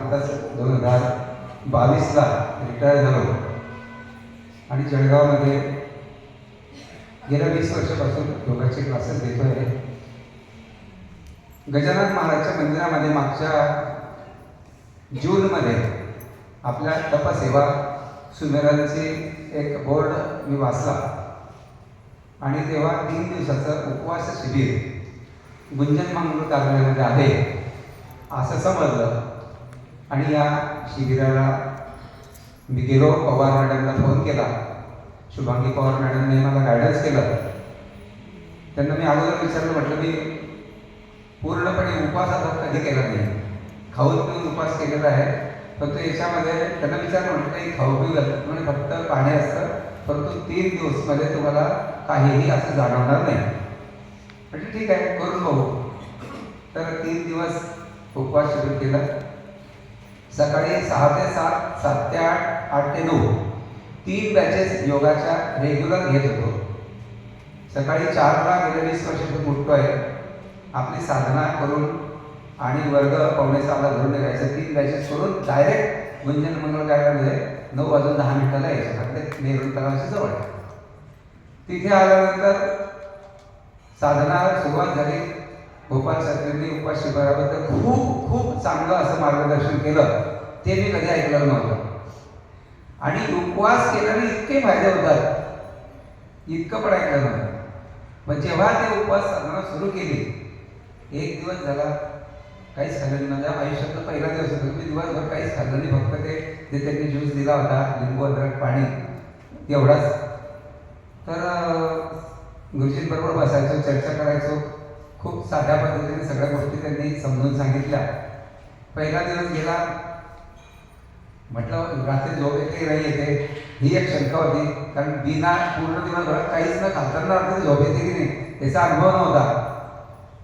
आत्ताच दोन हजार बावीसला रिटायर झालो. आणि जळगावमध्ये गेल्या वीस वर्षापासून योगाचे क्लासेस देतो आहे. गजानन महाराजच्या मंदिरामध्ये मागच्या जूनमध्ये आपल्या तपसेवा सुमेरांची एक बोर्ड मी वाचला. आणि तेव्हा तीन दिवसाचं उपवास शिबिर गुंजन मंगळूर कार्यालयामध्ये आहे. असं समजलं. आणि या शिबिराला मी गेलो. पवार मॅडमला फोन केला. शुभांगी पवार मॅडमने मला गायडन्स केलं. त्यांना मी अगोदर विचारलं म्हटलं मी पूर्णपणे उपवास आता कधी केला नाही. खाऊन पिऊन उपवास केलेला आहे. फक्त याच्यामध्ये त्यांना विचारलं म्हटलं काही खाऊ पिऊ घालत म्हणजे फक्त पाणी असतं. परंतु तीन दिवसमध्ये तुम्हाला काहीही असं जाणवणार नाही. म्हणजे ठीक आहे करून बघू. तर तीन दिवस उपवास शिबिर केला. सकाळी सहा ते सात सात ते आठ आठ ते नऊ. तीन बॅचेस योगाच्या रेग्युलर घेत होतो. सकाळी चारला गेले वीस वर्षातून उठतो आहे. आपली साधना करून आणि वर्ग पावणे सहाला घरून निघायचं. तीन बॅचेस करून डायरेक्ट गुंजन मंगळ गार्डनमध्ये नऊ वाजून दहा मिनिटाला यायचं. आपले नेहरू तलावाच्या जवळ. तिथे आल्यानंतर साधना सुरुवात झाली. गोपाल शास्त्रींनी उपास शिबिराबद्दल खूप खूप चांगलं असं मार्गदर्शन केलं ते मी कधी ऐकलं नव्हतं. आणि उपवास केल्याने इतके फायदे होतात. इतकं पण ऐकलं नव्हतं. पण जेव्हा ते उपवास साधना सुरू केली एक दिवस झाला काहीच खाल्लं नाही. माझ्या आयुष्यातला पहिला दिवस होता. मी दिवसभर काहीच खाल्लं नाही. फक्त ते जे त्यांनी ज्यूस दिला होता लिंबू अद्रक पाणी एवढाच. तर गुरुजींबरोबर बसायचो चर्चा करायचो. खूप साध्या पद्धतीने सगळ्या गोष्टी त्यांनी समजून सांगितल्या. पहिला दिवस गेला. म्हटलं रात्री झोप येते नाही येते. ही एक शंका होती. कारण बिना पूर्ण दिवसभरात काहीच न खाताना रात्री झोप येते की नाही याचा अनुभव नव्हता.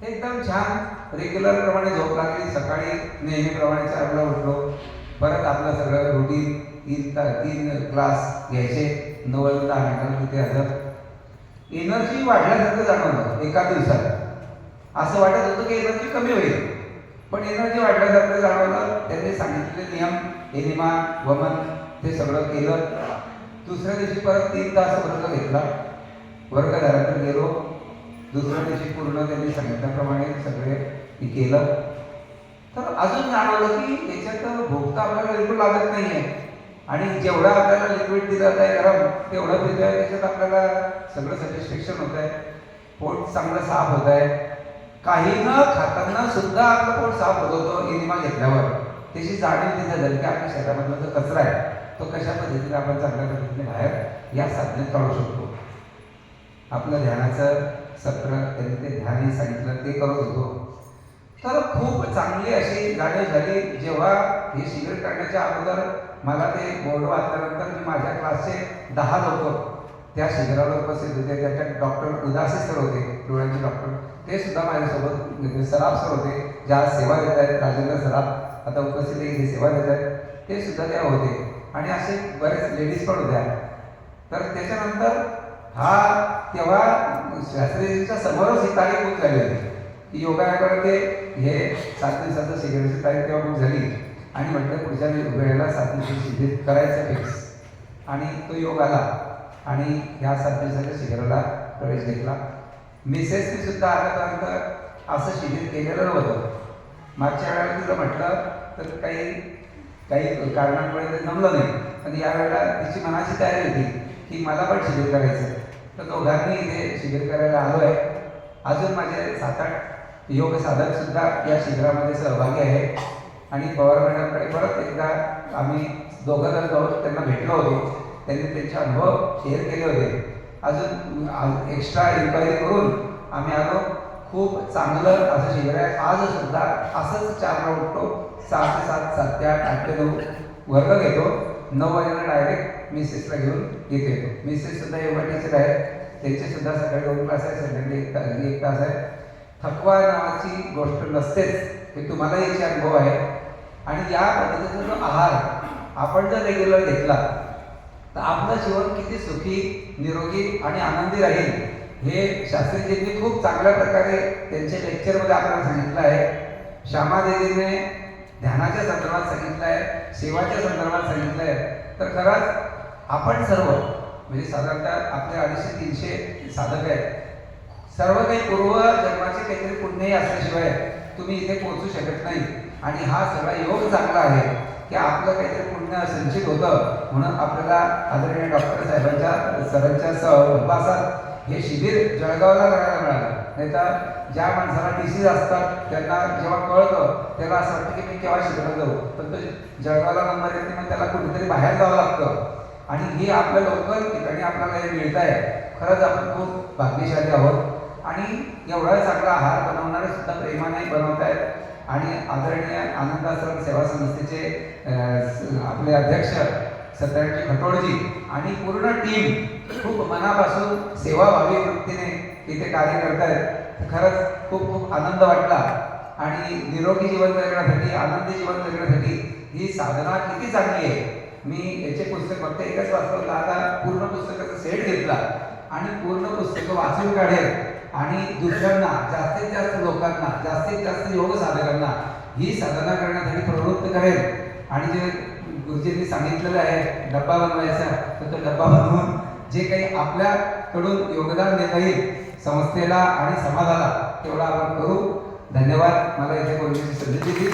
एकदम छान रेग्युलर प्रमाणे झोप लागली. सकाळी नेहमीप्रमाणे चारला उठलो. परत आपलं सगळं रुटीन तीन ता तीन क्लास घ्यायचे. नऊ दहा मिनिटांना तिथे. हजर एनर्जी वाढल्यासारखं जाणवलं एका दिवसात. असं वाटत होतं की एनर्जी कमी होईल. पण एनर्जी वाढल्यासारखं जाणवलं. त्यांनी सांगितलेले नियम एनिमा वमन ते सगळं केलं. दुसऱ्या दिवशी परत तीन तास वर्ग घेतला. वर्ग झाल्यानंतर गेलो. दुसऱ्या दिवशी पूर्ण त्यांनी सांगितल्याप्रमाणे सगळे मी केलं. तर अजून जाणवलं की याच्यात भोगता आपल्याला बिलकुल लागत नाही आहे आणि जेवढं आपल्याला लिक्विड दिलं जात आहे गरम तेवढं पितोय त्याच्यात आपल्याला सगळं सॅटिस्फॅक्शन होत आहे पोट चांगलं साफ होत आहे काही न खाताना सुद्धा आपलं पोट साफ होत होतं इनिमा घेतल्यावर. त्याची जाणीव तिथे झाली की आपल्या शरीरामधला जो कचरा आहे तो कशा पद्धतीने आपण चांगल्या पद्धतीने बाहेर या साधनेत काढू शकतो. आपलं ध्यानाचं सत्र त्यांनी ते ध्यानही सांगितलं ते करत होतो. तर खूप चांगली अशी जाणीव झाली. जेव्हा हे शिबिर काढण्याच्या अगोदर मला ते बोर्ड वाचल्यानंतर मी माझ्या क्लासचे दहा लोक त्या शिबिराला उपस्थित होते. त्याच्यात डॉक्टर उदासी सर होते डोळ्यांचे डॉक्टर. ते सुद्धा माझ्यासोबत म्हणजे सराफ सर होते ज्या सेवा देत आहेत राजेंद्र सराफ आता उपस्थित आहे सेवा देत आहेत ते सुद्धा त्या होते. आणि असे बरेच लेडीज पण होत्या तर त्याच्यानंतर हा तेव्हा शास्त्रीजीच्या समोरच ही तारीख बुक झाली होती. की योगाकडे ते हे सात दिवसाचं शिबिराची तारीख तेव्हा बुक झाली. आणि म्हटलं पुढच्या वेळेला सात दिवसाचं शिबिर करायचं फिक्स आणि तो योग आला. आणि ह्या सात दिवसाच्या शिबिराला प्रवेश घेतला. मिसेसनी सुद्धा आतापर्यंत असं शिबिर केलेलं नव्हतं. मागच्या वेळेला तिचं म्हटलं तर काही काही कारणांमुळे ते जमलं नाही. पण यावेळेला तिची मनाची तयारी होती की मला पण शिबिर करायचं तर दोघांनी इथे शिबिर करायला आलो आहे अजून माझे सात आठ योग साधक सुद्धा या शिबिरामध्ये सहभागी आहे. आणि पवार मॅडमकडे परत एकदा आम्ही दोघं जण जाऊन त्यांना भेटलो होतो त्यांनी त्यांचे अनुभव शेअर केले होते. अजून एक्स्ट्रा इन्क्वायरी करून आम्ही आलो. खूप चांगलं असं शिबिर आहे. आज सुद्धा असंच चारला उठतो. सहा ते सात सात ते आठ आठ ते नऊ वर्ग घेतो. नऊ वाजेला डायरेक्ट मिसेसला घेऊन घेते येतो. मिसेस सुद्धा योगा टीचर त्यांचे सुद्धा सकाळी दोन क्लास आहे संध्याकाळी एक तास एक तास आहे थकवा नावाची गोष्ट नसतेच. हे तुम्हाला याचे अनुभव आहे. आणि या पद्धतीचा जो आहार आपण जर रेग्युलर घेतला तर आपलं जीवन किती सुखी निरोगी आणि आनंदी राहील हे शास्त्रीजींनी खूप चांगल्या प्रकारे त्यांच्या लेक्चरमध्ये आपल्याला सांगितलं आहे. श्यामादेवीने ध्यानाच्या संदर्भात सांगितलं आहे सेवाच्या संदर्भात सांगितलं आहे. तर खरंच आपण सर्व म्हणजे साधारणतः आपल्या अडीचशे तीनशे साधक आहेत सर्व काही पूर्व जन्माचे काहीतरी पुण्यही असल्याशिवाय तुम्ही इथे पोहोचू शकत नाही. आणि हा सगळा योग चांगला आहे. की आपलं काहीतरी पुण्य संचित होतं म्हणून आपल्याला आदरणीय डॉक्टर साहेबांच्या सरांच्या सहवासात हे शिबिर जळगावला करायला मिळालं. नाही तर ज्या माणसाला डिसीज असतात त्यांना जेव्हा कळतं त्याला असं वाटतं की मी केव्हा शिबिरात जाऊ. पण तो जळगावला नंबर येते मग त्याला कुठेतरी बाहेर जावं लागतं. आणि हे आपल्या लोकल ठिकाणी आपल्याला हे मिळत आहे खरंच आपण खूप भाग्यशाली आहोत. आणि एवढा चांगला आहार बनवणारे सुद्धा प्रेमानेही बनवत आहेत आणि आदरणीय आनंदाश्रम सेवा संस्थेचे आपले अध्यक्ष सत्याजी खटोळजी आणि पूर्ण टीम खूप मनापासून सेवाभावी वृत्तीने इथे कार्य करत आहेत खरंच खूप खूप आनंद वाटला. आणि निरोगी जीवन जगण्यासाठी आनंदी जीवन जगण्यासाठी ही साधना किती चांगली आहे. मी याचे पुस्तक फक्त एकच वाचलं आता पूर्ण पुस्तकाचा सेट घेतला आणि पूर्ण पुस्तकं वाचून काढेल. आणि दुसऱ्यांना जास्तीत जास्त लोकांना जास्तीत जास्त योग साधकांना ही साधना करण्यासाठी प्रवृत्त करेल. आणि जे गुरुजींनी सांगितलेलं आहे डब्बा बनवायचा तर तो डब्बा बनवून जे काही आपल्याकडून योगदान देता येईल संस्थेला आणि समाजाला तेवढा आपण करू. धन्यवाद. मला इथे बोलण्याची संधी दिली.